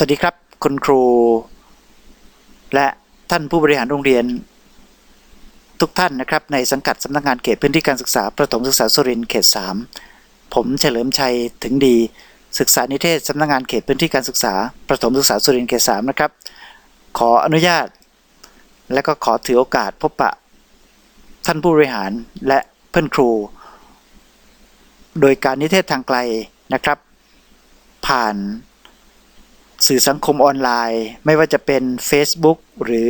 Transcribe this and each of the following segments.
สวัสดีครับ คุณครู และท่านผู้บริหารโรงเรียน ทุกท่านนะครับ ในสังกัดสำนักงานเขตพื้นที่การศึกษา ประถมศึกษาสุรินทร์เขต 3 ผมเฉลิมชัยถึงดี ศึกษานิเทศสำนักงานเขตพื้นที่การศึกษา ประถมศึกษาสุรินทร์เขต 3 นะครับ ขออนุญาต และก็ขอถือโอกาสพบปะ ท่านผู้บริหารและเพื่อนครู โดยการนิเทศทางไกลนะครับ ผ่าน สื่อสังคมออนไลน์ ไม่ว่าจะเป็น Facebook หรือ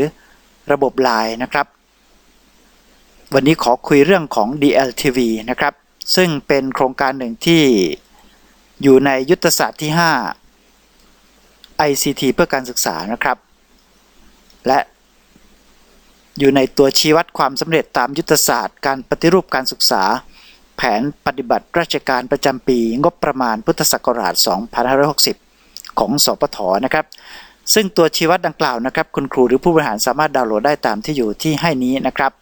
ระบบ Line นะครับ วันนี้ขอคุยเรื่องของ DLTV นะครับ ซึ่งเป็นโครงการหนึ่งที่อยู่ในยุทธศาสตร์ที่ 5 ICT เพื่อการศึกษานะครับ และอยู่ในตัวชี้วัดความสำเร็จตามยุทธศาสตร์ การปฏิรูปการศึกษา แผนปฏิบัติราชการประจำปีงบประมาณพุทธศักราช 2560 ของสปทนะครับ ซึ่งตัวชี้วัดดังกล่าวนะครับ คุณครูหรือผู้บริหารสามารถดาวน์โหลดได้ตามที่อยู่ที่ให้นี้นะครับ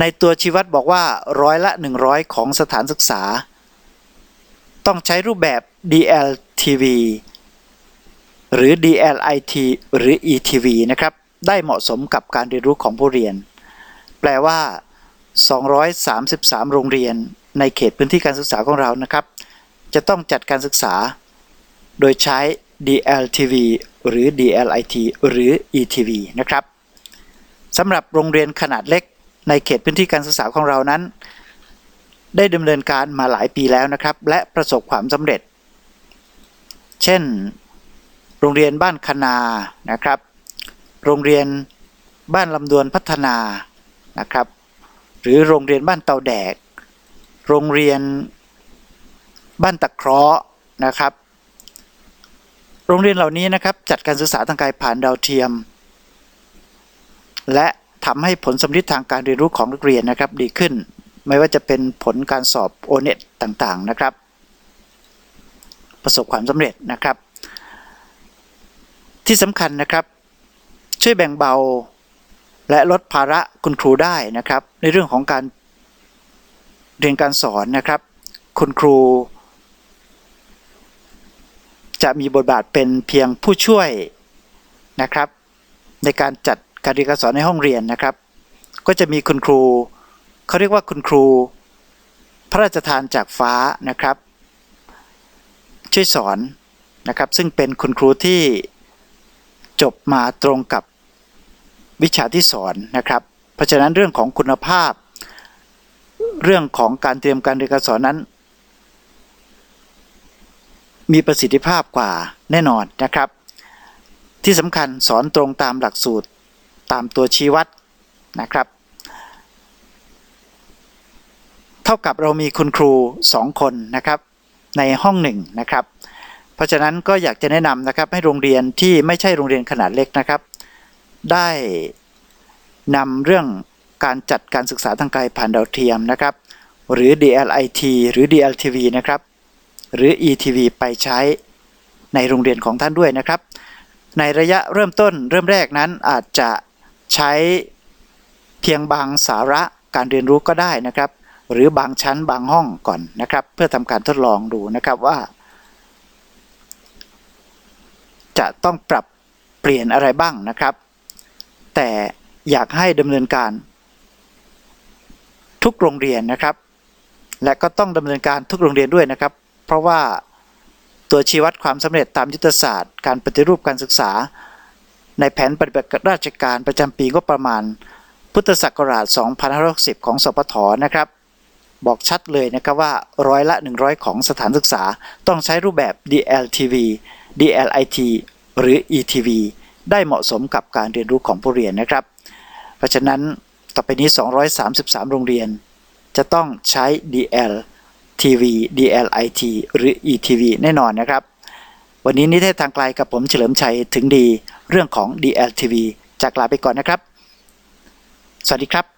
ในตัวชี้วัดบอกว่าร้อยละ 100 ของสถานศึกษา ต้องใช้รูปแบบ DLTV หรือ DLIT หรือ ETV นะครับ ได้เหมาะสมกับการเรียนรู้ของผู้เรียน แปลว่า 233 โรงเรียนในเขตพื้นที่การศึกษาของเรานะครับ จะต้องจัดการศึกษา โดยใช้ DLTV หรือ DLIT หรือ ETV นะครับสำหรับโรงเรียนขนาดเล็กในเขตพื้นที่การศึกษาของเรานั้น ได้ดำเนินการมาหลายปีแล้วนะครับ และประสบความสำเร็จ เช่น โรงเรียนบ้านคณานะครับ โรงเรียนบ้านลำดวนพัฒนานะครับ หรือโรงเรียนบ้านเตาแดก โรงเรียน บ้านตะเคราะห์นะครับ โรงเรียนเหล่านี้นะครับจัดการศึกษาทางไกลผ่านดาวเทียม และทำให้ผลสำลิดทางการเรียนรู้ของนักเรียนนะครับดีขึ้น ไม่ว่าจะเป็นผลการสอบ o n e t ต่างๆนะครับ ประสบความสำเร็จนะครับ ที่สำคัญนะครับ ช่วยแบ่งเบาและลดภาระคุณครูได้นะครับ ในเรื่องของการเรียนการสอนนะครับ คุณครู จะมีบทบาทเป็นเพียงผู้ช่วยนะครับ ในการจัดการเรียนการสอนในห้องเรียนนะครับ ก็จะมีคุณครูเขาเรียกว่าคุณครู พระราชทานจากฟ้านะครับ ช่วยสอนนะครับ ซึ่งเป็นคุณครูที่จบมาตรงกับวิชาที่สอนนะครับ เพราะฉะนั้นเรื่องของคุณภาพ เรื่องของการเตรียมการเรียนการสอนนั้น มีประสิทธิภาพกว่าแน่นอนนะครับ ที่สำคัญสอนตรงตามหลักสูตรตามตัวชี้วัดนะครับ เท่ากับเรามีคุณครู 2 คนนะครับในห้องหนึ่งนะครับ เพราะฉะนั้นก็อยากจะแนะนำนะครับให้โรงเรียนที่ไม่ใช่โรงเรียนขนาดเล็กนะครับ ได้นำเรื่องการจัดการศึกษาทางไกลผ่านดาวเทียมนะครับ หรือ DLIT หรือ DLTV นะครับ หรือ ETV ไปใช้ในโรงเรียนของท่านด้วยนะครับ ในระยะเริ่มต้นเริ่มแรกนั้นอาจจะใช้เพียงบางสาระการเรียนรู้ก็ได้นะครับ หรือบางชั้นบางห้องก่อนนะครับ เพื่อทำการทดลองดูนะครับว่า จะต้องปรับเปลี่ยนอะไรบ้างนะครับ แต่อยากให้ดำเนินการ ทุกโรงเรียนนะครับ และก็ต้องดำเนินการทุกโรงเรียนด้วยนะครับ เพราะว่าตัวชี้วัดความสำเร็จตามยุทธศาสตร์ การปฏิรูปการศึกษา ในแผนปฏิบัติราชการประจำปีงบประมาณ พุทธศักราช 2560 ของสปทนะครับ บอกชัดเลยนะครับว่าร้อยละ 100 ของสถานศึกษาต้องใช้รูปแบบ DLTV DLIT หรือ ETV ได้เหมาะสมกับการเรียนรู้ของผู้เรียนนะครับ เพราะฉะนั้นต่อไปนี้ 233 โรงเรียน จะต้องใช้ DL TV DLIT หรือ ETV แน่นอนนะครับ วันนี้นิเทศทางไกลกับผมเฉลิมชัยถึงดีเรื่องของ DLTV จากลาไปก่อนนะครับ สวัสดีครับ